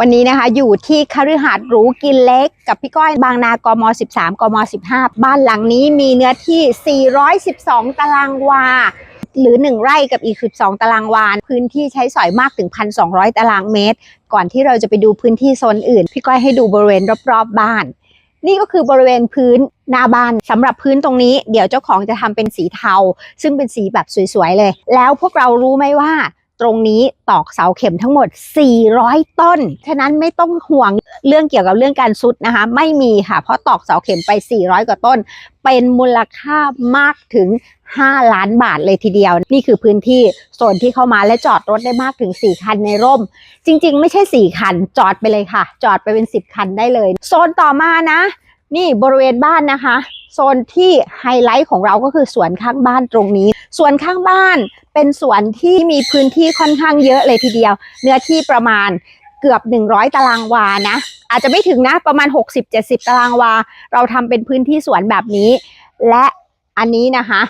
วันนี้นะคะอยู่ที่คฤหาสน์หรูกินเล็ก กับพี่ก้อยบางนากม 13 กม 15 บ้านหลังนี้มีเนื้อที่ 412 ตารางวา หรือ 1 ไร่กับอีก 12 ตารางวา พื้นที่ใช้สอยมากถึง 1,200 ตารางเมตร ก่อนที่เราจะไปดูพื้นที่โซนอื่น พี่ก้อยให้ดูบริเวณรอบๆบ้าน นี่ก็คือบริเวณพื้นหน้าบ้านสำหรับพื้นตรงนี้ เดี๋ยวเจ้าของจะทำเป็นสีเทา ซึ่งเป็นสีแบบสวยๆเลย แล้วพวกเรารู้ไหมว่า ตรงนี้ตอกเสาเข็มทั้งหมด 400 ต้น ฉะนั้นไม่ต้องห่วงเรื่องเกี่ยวกับเรื่องการซุดนะคะ ไม่มีค่ะ เพราะตอกเสาเข็มไป 400 กว่าต้น เป็นมูลค่ามากถึง 5 ล้านบาทเลยทีเดียว นี่คือพื้นที่โซนที่เข้ามาและจอดรถได้มากถึง 4 คันในร่ม จริง ๆ ไม่ใช่ 4 คัน จอดไปเลยค่ะ จอดไปเป็น 10 คันได้เลย โซนต่อมานะ นี่บริเวณบ้านนะคะ โซนที่ไฮไลท์ของเราก็คือสวนข้างบ้านตรงนี้ สวนข้างบ้านเป็นสวนที่มีพื้นที่ค่อนข้างเยอะเลยทีเดียว เนื้อที่ประมาณเกือบ 100 ตารางวานะ อาจจะไม่ถึงนะประมาณ 60-70 ตารางวา เราทำเป็นพื้นที่สวนแบบนี้ และอันนี้นะคะ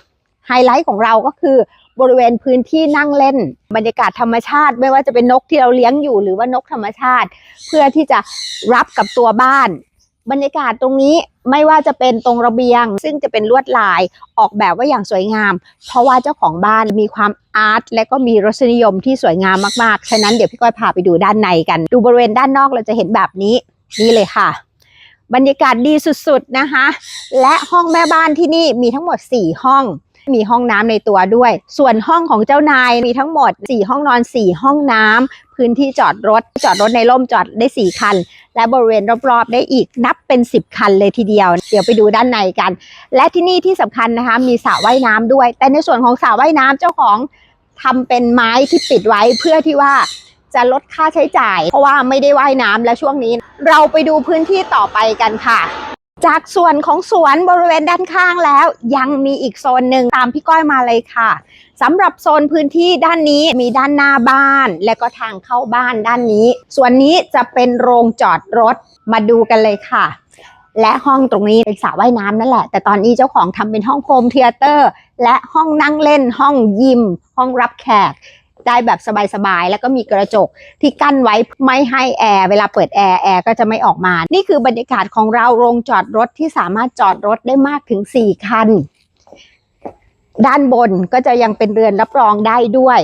ไฮไลท์ของเราก็คือบริเวณพื้นที่นั่งเล่น บรรยากาศธรรมชาติ ไม่ว่าจะเป็นนกที่เราเลี้ยงอยู่หรือว่านกธรรมชาติ เพื่อที่จะรับกับตัวบ้าน บรรยากาศตรงนี้ไม่ว่าจะเป็นตรงระเบียง ซึ่งจะเป็นลวดลายออกแบบไว่าอย่างสวยงาม เพราะว่าเจ้าของบ้านมีความอาร์ตและก็มีรสนิยมที่สวยงามมากๆ ฉะนั้นเดี๋ยวพี่ก้อยพาไปดูด้านในกัน ดูบริเวณด้านนอกเราจะเห็นแบบนี้นี่เลยค่ะ บรรยากาศดีสุดๆนะคะ และห้องแม่บ้านที่นี่มีทั้งหมด 4 ห้อง มีห้องน้ำในตัวด้วย ส่วนห้องของเจ้านายมีทั้งหมด 4 ห้องนอน 4 ห้องน้ำพื้นที่จอดรถ จอดรถในร่มจอดได้ 4 คัน และบริเวณรอบๆ ได้อีกนับเป็น 10 คันเลยทีเดียว เดี๋ยวไปดูด้านในกัน และที่นี่ที่สำคัญนะคะ มีสระว่ายน้ำด้วย แต่ในส่วนของสระว่ายน้ำเจ้าของทำเป็นไม้ที่ปิดไว้เพื่อที่ว่าจะลดค่าใช้จ่าย เพราะว่าไม่ได้ว่ายน้ำและช่วงนี้ เราไปดูพื้นที่ต่อไปกันค่ะ จากส่วนของสวนบริเวณด้านข้างแล้ว ยังมีอีกโซนหนึ่งตามพี่ก้อยมาเลยค่ะสำหรับโซนพื้นที่ด้านนี้มีด้านหน้าบ้าน และก็ทางเข้าบ้านด้านนี้ ส่วนนี้จะเป็นโรงจอดรถมาดูกันเลยค่ะ และห้องตรงนี้เป็นสระว่ายน้ำนั่นแหละ แต่ตอนนี้เจ้าของทำเป็นห้องโฮมเทเตอร์ และห้องนั่งเล่นห้องยิม ห้องรับแขก ได้แบบสบายๆ แล้วก็มีกระจกที่กั้นไว้ไม่ให้แอร์เวลาเปิดแอร์แอร์ก็จะไม่ออกมา นี่คือบรรยากาศของเราโรงจอดรถที่สามารถจอดรถได้มากถึง 4 คัน ด้านบนก็จะยังเป็นเรือนรับรองได้ด้วย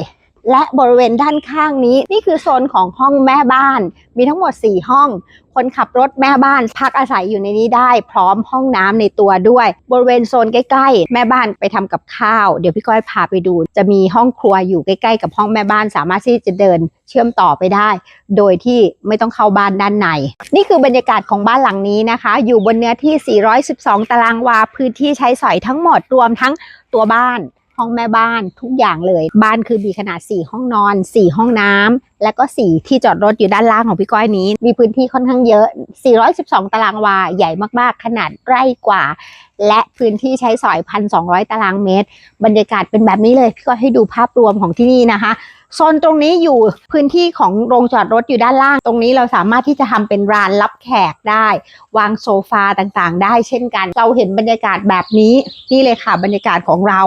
และบริเวณด้านข้างนี้ นี่คือโซนของห้องแม่บ้าน มีทั้งหมด 4 ห้อง คนขับรถแม่บ้านพักอาศัยอยู่ในนี้ได้ พร้อมห้องน้ำในตัวด้วย บริเวณโซนใกล้ๆ แม่บ้านไปทำกับข้าว เดี๋ยวพี่ก้อยพาไปดู จะมีห้องครัวอยู่ใกล้ๆ กับห้องแม่บ้านสามารถที่จะเดินเชื่อมต่อไปได้ โดยที่ไม่ต้องเข้าบ้านด้านใน นี่คือบรรยากาศของบ้านหลังนี้นะคะ อยู่บนเนื้อที่ 412 ตารางวา พื้นที่ใช้สอยทั้งหมดรวมทั้งตัวบ้าน ห้องแม่บ้านทุกอย่างเลย บ้านคือมีขนาด 4 ห้องนอน 4 ห้องน้ำและก็ 4 ที่จอดรถอยู่ด้านล่างของพี่ก้อยนี้ มีพื้นที่ค่อนข้างเยอะ 412 ตารางวา ใหญ่มากๆ ขนาดไร่กว่า และพื้นที่ใช้สอย 1,200 ตารางเมตร บรรยากาศเป็นแบบนี้เลย พี่ก้อยให้ดูภาพรวมของที่นี่นะคะโซนตรงนี้อยู่พื้นที่ของโรงจอดรถอยู่ด้านล่าง ตรงนี้เราสามารถที่จะทำเป็นร้านรับแขกได้ วางโซฟาต่างๆ ได้เช่นกัน เราเห็นบรรยากาศแบบนี้นี่เลยค่ะบรรยากาศของเรา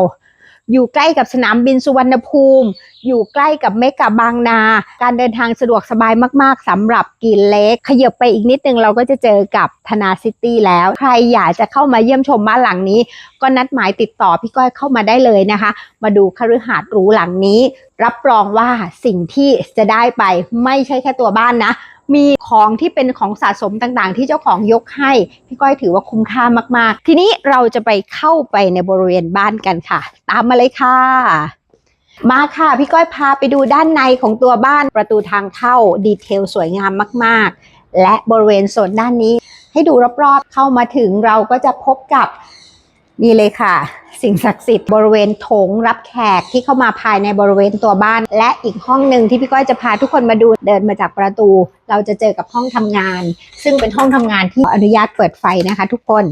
อยู่ใกล้กับสนามบินสุวรรณภูมิ อยู่ใกล้กับเมกะบางนา การเดินทางสะดวกสบายมากๆสำหรับกินเล็ก ขยับไปอีกนิดนึงเราก็จะเจอกับธนาซิตี้แล้ว ใครอยากจะเข้ามาเยี่ยมชมบ้านหลังนี้ ก็นัดหมายติดต่อพี่ก้อยเข้ามาได้เลยนะคะ มาดูคฤหาสน์หรูหลังนี้ รับรองว่าสิ่งที่จะได้ไปไม่ใช่แค่ตัวบ้านนะ มีของที่เป็นของสะสมต่างๆ ที่เจ้าของยกให้พี่ก้อยถือว่าคุ้มค่ามากๆ ทีนี้เราจะไปเข้าไปในบริเวณบ้านกันค่ะ ตามมาเลยค่ะมาค่ะ พี่ก้อยพาไปดูด้านในของตัวบ้านประตูทางเข้าดีเทลสวยงามมาก ๆ และบริเวณโซนด้านนี้ ให้ดูรอบๆ เข้ามาถึงเราก็จะพบกับนี่เลยค่ะ สิ่งศักดิ์สิทธิ์บริเวณโถงรับแขกที่เข้ามาภายในบริเวณตัวบ้าน และอีกห้องหนึ่งที่พี่ก้อยจะพาทุกคนมาดูเดินมาจากประตู เราจะเจอกับห้องทำงาน ซึ่งเป็นห้องทำงานที่อนุญาตเปิดไฟนะคะ ทุกคน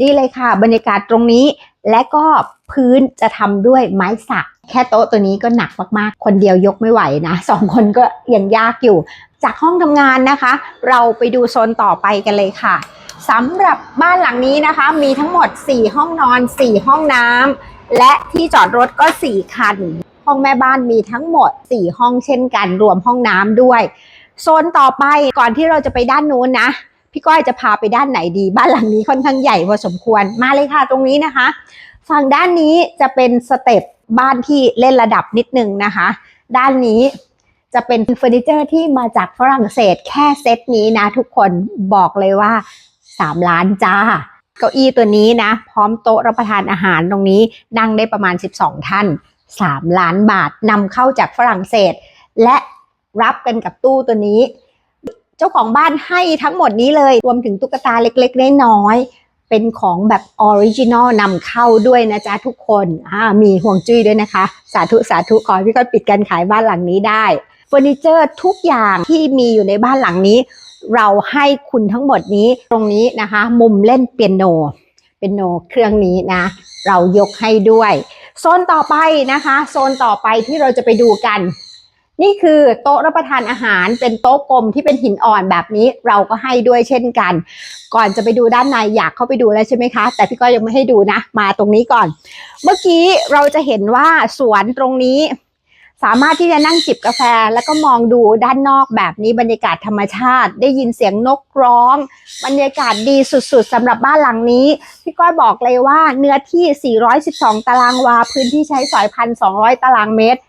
นี่เลยค่ะ บรรยากาศตรงนี้และก็พื้นจะทำด้วยไม้สัก แค่โต๊ะตัวนี้ก็หนักมากๆ คนเดียวยกไม่ไหวนะสองคนก็ยังยากอยู่ จากห้องทำงานนะคะ เราไปดูโซนต่อไปกันเลยค่ะ สำหรับบ้านหลังนี้นะคะ มีทั้งหมด 4 ห้องนอน 4 ห้องน้ำและที่จอดรถก็ 4 คัน ห้องแม่บ้านมีทั้งหมด 4 ห้องเช่นกัน รวมห้องน้ำด้วย โซนต่อไปก่อนที่เราจะไปด้านนู้นนะ พี่ก้อยจะพาไปด้านไหนดี บ้านหลังนี้ค่อนข้างใหญ่พอสมควรมาเลยค่ะตรงนี้นะคะ ฝั่งด้านนี้จะเป็นสเต็ปบ้านที่เล่นระดับนิดนึงนะคะ ด้านนี้จะเป็นเฟอร์นิเจอร์ที่มาจากฝรั่งเศสแค่เซตนี้นะทุกคนบอกเลยว่า 3 ล้านจ้า เก้าอี้ตัวนี้นะ พร้อมโต๊ะรับประทานอาหารตรงนี้นั่งได้ประมาณ 12 ท่าน 3 ล้านบาทนำเข้าจากฝรั่งเศส และรับกันกับตู้ตัวนี้ เจ้าของบ้านให้ทั้งหมดนี้เลย รวมถึงตุ๊กตาเล็กๆน้อยๆเป็นของแบบออริจินอลนำเข้าด้วยนะจ๊ะทุกคน มีห่วงจุ้ยด้วยนะคะ สาธุสาธุขอพี่ก้อยปิดการขายบ้านหลังนี้ได้ เฟอร์นิเจอร์ทุกอย่างที่มีอยู่ในบ้านหลังนี้ เราให้คุณทั้งหมดนี้ตรงนี้นะคะ มุมเล่นเปียโนเปียโนเครื่องนี้นะ เรายกให้ด้วย โซนต่อไปนะคะ โซนต่อไปที่เราจะไปดูกัน นี่คือโต๊ะรับประทานอาหารเป็นโต๊ะกลมที่เป็นหินอ่อนแบบนี้เราก็ให้ด้วยเช่นกัน ก่อนจะไปดูด้านในอยากเข้าไปดูแล้วใช่ไหมคะ แต่พี่ก้อยยังไม่ให้ดูนะ มาตรงนี้ก่อน เมื่อกี้เราจะเห็นว่าสวนตรงนี้ สามารถที่จะนั่งจิบกาแฟแล้วก็มองดูด้านนอกแบบนี้บรรยากาศธรรมชาติ ได้ยินเสียงนกร้อง บรรยากาศดีสุดๆสำหรับบ้านหลังนี้ พี่ก้อยบอกเลยว่าเนื้อที่ 412 ตารางวา พื้นที่ใช้สอย 1,200 ตารางเมตร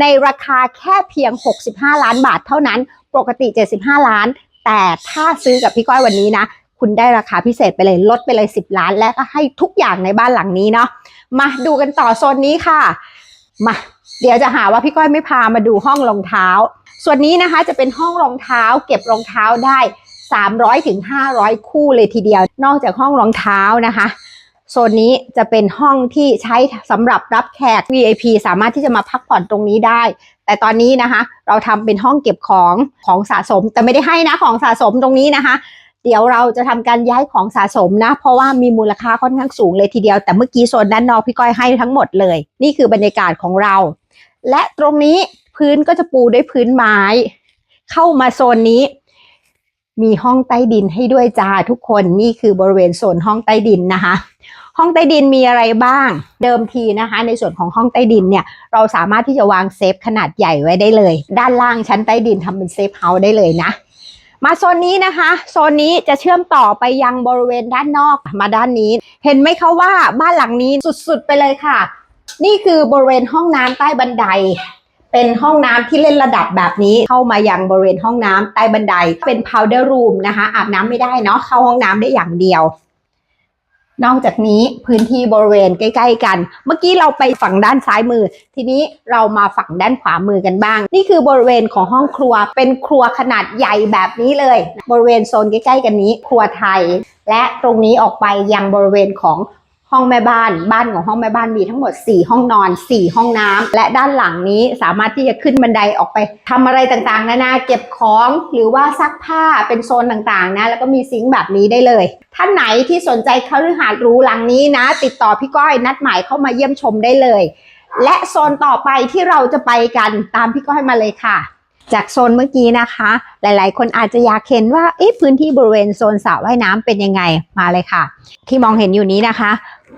ในราคาแค่เพียง 65 ล้านบาทเท่านั้น ปกติ 75 ล้าน แต่ถ้าซื้อกับพี่ก้อยวันนี้นะ คุณได้ราคาพิเศษไปเลยลดไปเลย 10 ล้าน และก็ให้ทุกอย่างในบ้านหลังนี้เนาะ มาดูกันต่อโซนนี้ค่ะ มา เดี๋ยวจะหาว่าพี่ก้อยไม่พามาดูห้องรองเท้า ส่วนนี้นะคะจะเป็นห้องรองเท้า เก็บรองเท้าได้ 300ถึง500 คู่เลยทีเดียว นอกจากห้องรองเท้านะคะโซนนี้จะเป็นห้องที่ใช้สำหรับรับแขก VIP สามารถที่จะมาพักผ่อนตรงนี้ได้ แต่ตอนนี้นะคะ เราทำเป็นห้องเก็บของของสะสม แต่ไม่ได้ให้นะของสะสมตรงนี้นะคะ เดี๋ยวเราจะทำการย้ายของสะสมนะ เพราะว่ามีมูลค่าค่อนข้างสูงเลยทีเดียว แต่เมื่อกี้โซนด้านนอกพี่ก้อยให้ทั้งหมดเลย นี่คือบรรยากาศของเรา และตรงนี้พื้นก็จะปูด้วยพื้นไม้ เข้ามาโซนนี้ มีห้องใต้ดินให้ด้วยจ้าทุกคนนี่คือบริเวณโซนห้องใต้ดินนะคะ ห้องใต้ดินมีอะไรบ้าง เดิมทีนะคะ ในส่วนของห้องใต้ดินเนี่ย เราสามารถที่จะวางเซฟขนาดใหญ่ไว้ได้เลย ด้านล่างชั้นใต้ดินทำเป็นเซฟเฮาส์ได้เลยนะ มาโซนนี้นะคะ โซนนี้จะเชื่อมต่อไปยังบริเวณด้านนอกมาด้านนี้ เห็นไหมคะว่าบ้านหลังนี้สุดๆไปเลยค่ะ นี่คือบริเวณห้องน้ำใต้บันได เป็นห้องน้ำที่เล่นระดับแบบนี้เข้ามายังบริเวณห้องน้ำใต้บันได เป็น powder room นะคะ อาบน้ำไม่ได้เนาะเข้าห้องน้ำได้อย่างเดียว นอกจากนี้พื้นที่บริเวณใกล้ ๆ กัน เมื่อกี้เราไปฝั่งด้านซ้ายมือ ทีนี้เรามาฝั่งด้านขวามือกันบ้าง นี่คือบริเวณของห้องครัว เป็นครัวขนาดใหญ่แบบนี้เลย บริเวณโซนใกล้ ๆ กันนี้ ครัวไทย และตรงนี้ออกไปยังบริเวณของ ห้องแม่บ้านบ้านของห้องแม่บ้านมีทั้งหมด 4 ห้องนอน 4 ห้องน้ำและด้านหลังนี้สามารถที่จะขึ้นบันไดออกไปทำอะไรต่างๆนานาเก็บของหรือว่าซักผ้าเป็นโซนต่างๆนะ แล้วก็มีซิงค์แบบนี้ได้เลย ท่านไหนที่สนใจคฤหาสน์หรูหลังนี้นะ ติดต่อพี่ก้อยนัดหมายเข้ามาเยี่ยมชมได้เลย และโซนต่อไปที่เราจะไปกันตามพี่ก้อยมาเลยค่ะจากโซนเมื่อกี้นะคะ หลายๆ คนอาจจะอยากเห็นว่าพื้นที่บริเวณโซนสระว่ายน้ำเป็นยังไงมาเลยค่ะ ที่มองเห็นอยู่นี้นะคะ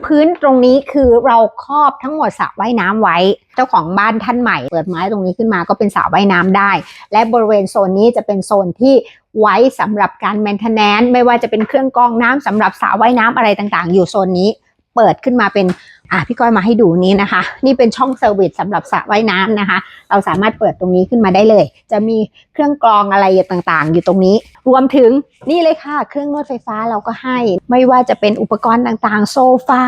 พื้นตรงนี้คือเราครอบทั้งหมดสระว่ายน้ำไว้ เจ้าของบ้านท่านใหม่ เปิดไม้ตรงนี้ขึ้นมาก็เป็นสระว่ายน้ำได้ และบริเวณโซนนี้จะเป็นโซนที่ไว้สำหรับการแมนเทนแนนไม่ว่าจะเป็นเครื่องกรองน้ำสำหรับสระว่ายน้ำอะไรต่างๆ อยู่โซนนี้ เปิดขึ้นมาเป็นอะพี่ก้อยมาให้ดูนี้นะคะ นี่เป็นช่องเซอร์วิสสำหรับสระว่ายน้ำนะคะ เราสามารถเปิดตรงนี้ขึ้นมาได้เลย จะมีเครื่องกรองอะไรต่างๆ อยู่ตรงนี้ รวมถึงนี่เลยค่ะ เครื่องนวดไฟฟ้าเราก็ให้ ไม่ว่าจะเป็นอุปกรณ์ต่างๆ โซฟา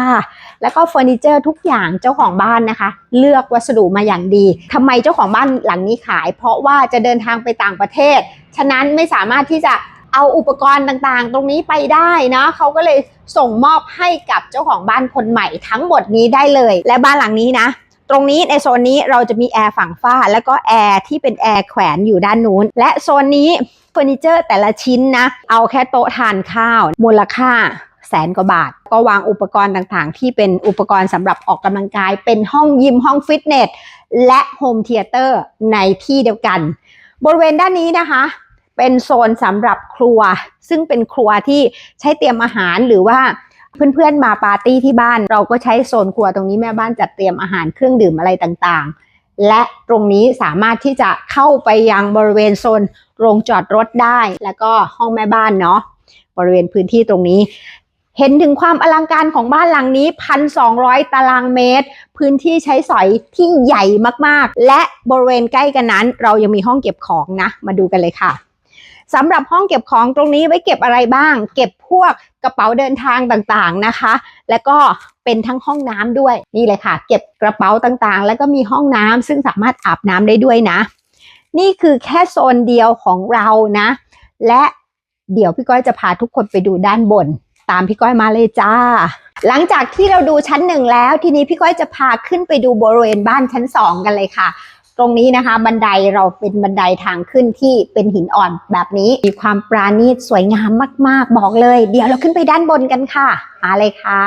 แล้วก็เฟอร์นิเจอร์ทุกอย่างเจ้าของบ้านนะคะ เลือกวัสดุมาอย่างดีทำไมเจ้าของบ้านหลังนี้ขาย เพราะว่าจะเดินทางไปต่างประเทศ ฉะนั้นไม่สามารถที่จะ เอาอุปกรณ์ต่างๆ ตรงนี้ไปได้นะเขาก็เลยส่งมอบให้กับเจ้าของบ้านคนใหม่ทั้งหมดนี้ได้เลย และบ้านหลังนี้นะตรงนี้ในโซนนี้เราจะมีแอร์ฝั่งฝ้า แล้วก็แอร์ที่เป็นแอร์แขวนอยู่ด้านนู้น และโซนนี้เฟอร์นิเจอร์แต่ละชิ้นนะ เอาแค่โต๊ะทานข้าว มูลค่าแสนกว่าบาท ก็วางอุปกรณ์ต่างๆ ที่เป็นอุปกรณ์สำหรับออกกำลังกาย เป็นห้องยิมห้องฟิตเนส และโฮมเธียเตอร์ในที่เดียวกัน บริเวณด้านนี้นะคะ เป็นโซนสำหรับครัว ซึ่งเป็นครัวที่ใช้เตรียมอาหารหรือว่าเพื่อนๆมาปาร์ตี้ที่บ้าน เราก็ใช้โซนครัวตรงนี้แม่บ้านจัดเตรียมอาหารเครื่องดื่มอะไรต่างๆ และตรงนี้สามารถที่จะเข้าไปยังบริเวณโซนโรงจอดรถได้ แล้วก็ห้องแม่บ้านเนาะบริเวณพื้นที่ตรงนี้ เห็นถึงความอลังการของบ้านหลังนี้ 1,200 ตารางเมตร พื้นที่ใช้สอยที่ใหญ่มากๆ และบริเวณใกล้กันนั้น เรายังมีห้องเก็บของนะ มาดูกันเลยค่ะ สำหรับห้องเก็บของตรงนี้ไว้เก็บอะไรบ้าง เก็บพวกกระเป๋าเดินทางต่างๆนะคะ แล้วก็เป็นทั้งห้องน้ำด้วยนี่เลยค่ะ เก็บกระเป๋าต่างๆ แล้วก็มีห้องน้ำซึ่งสามารถอาบน้ำได้ด้วยนะ นี่คือแค่โซนเดียวของเรานะ และเดี๋ยวพี่ก้อยจะพาทุกคนไปดูด้านบน ตามพี่ก้อยมาเลยจ้า หลังจากที่เราดูชั้นหนึ่งแล้ว ทีนี้พี่ก้อยจะพาขึ้นไปดูบริเวณบ้านชั้นสองกันเลยค่ะ ตรงนี้นะคะบันไดเราเป็นบันไดทางขึ้นที่เป็นหินอ่อนแบบนี้มีความปราณีตสวยงามมากๆ บอกเลย เดี๋ยวเราขึ้นไปด้านบนกันค่ะมาเลยค่ะ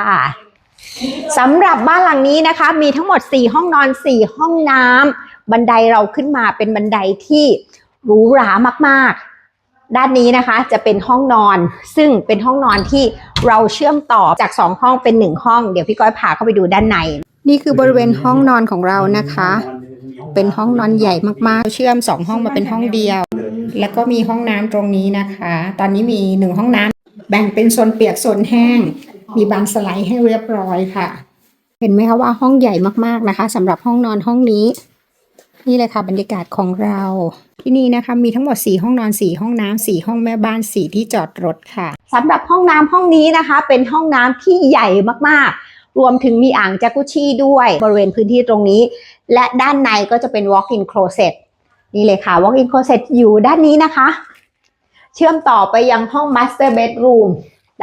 สำหรับบ้านหลังนี้นะคะ มีทั้งหมด 4 ห้องนอน 4 ห้องน้ำบันไดเราขึ้นมาเป็นบันไดที่หรูหรามากๆ ด้านนี้นะคะจะเป็นห้องนอน ซึ่งเป็นห้องนอนที่เราเชื่อมต่อจาก 2 ห้องเป็น 1 ห้อง เดี๋ยวพี่ก้อยพาเข้าไปดูด้านใน นี่คือบริเวณห้องนอนของเรานะคะ เป็นห้องนอนใหญ่มากๆ เชื่อม2ห้องมาเป็นห้องเดียว แล้วก็มีห้องน้ำตรงนี้นะคะ ตอนนี้มี1ห้องน้ำแบ่งเป็นโซนเปียกโซนแห้ง มีบานสไลด์ให้เรียบร้อยค่ะ เห็นไหมคะว่าห้องใหญ่มากๆนะคะสำหรับห้องนอนห้องนี้ นี่เลยค่ะบรรยากาศของเรา ที่นี่นะคะมีทั้งหมด 4 ห้องนอน 4 ห้องน้ำ4ห้องแม่บ้าน 4 ที่จอดรถค่ะสำหรับห้องน้ำห้องนี้นะคะ เป็นห้องน้ำที่ใหญ่มากๆ รวมถึงมีอ่างจากุชี่ด้วยบริเวณพื้นที่ตรงนี้ และด้านในก็จะเป็น walk-in closet นี่เลยค่ะ walk-in closet อยู่ด้านนี้นะคะ เชื่อมต่อไปยังห้อง master bedroom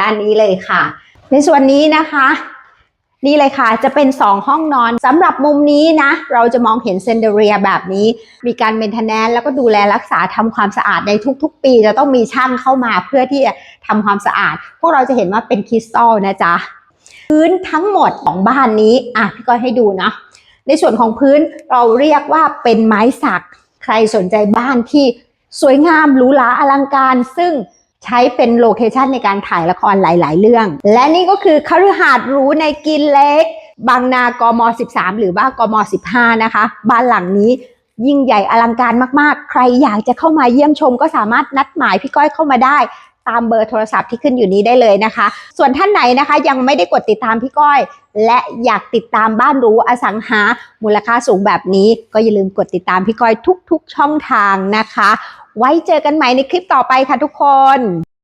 ด้านนี้เลยค่ะ ในส่วนนี้นะคะ นี่เลยค่ะจะเป็น 2 ห้องนอนสำหรับมุมนี้นะ เราจะมองเห็นเซนเดเรียแบบนี้ มีการเมนเทนแนนแล้วก็ดูแลรักษาทำความสะอาดในทุก ๆ ปี จะต้องมีช่างเข้ามาเพื่อที่จะทำความสะอาด พวกเราจะเห็นว่าเป็นคริสตัลนะจ๊ะ พื้นทั้งหมดของบ้านนี้อะพี่ก้อยให้ดูนะในส่วนของพื้นเราเรียกว่าเป็นไม้สัก ใครสนใจบ้านที่สวยงามหรูหราอลังการ ซึ่งใช้เป็นโลเคชันในการถ่ายละครหลาย ๆ เรื่อง และนี่ก็คือคฤหาสน์หรูในกินเล็ก บางนากม 13 หรือว่ากม 15 นะคะ บ้านหลังนี้ยิ่งใหญ่อลังการมาก ๆ ใครอยากจะเข้ามาเยี่ยมชมก็สามารถนัดหมายพี่ก้อยเข้ามาได้ ตามเบอร์โทรศัพท์ที่ขึ้นอยู่นี้ได้เลยนะคะ ส่วนท่านไหนนะคะยังไม่ได้กดติดตามพี่ก้อย และอยากติดตามบ้านรู้อสังหามูลค่าสูงแบบนี้ ก็อย่าลืมกดติดตามพี่ก้อยทุก ๆ ช่องทางนะคะ ไว้เจอกันใหม่ในคลิปต่อไปค่ะทุกคน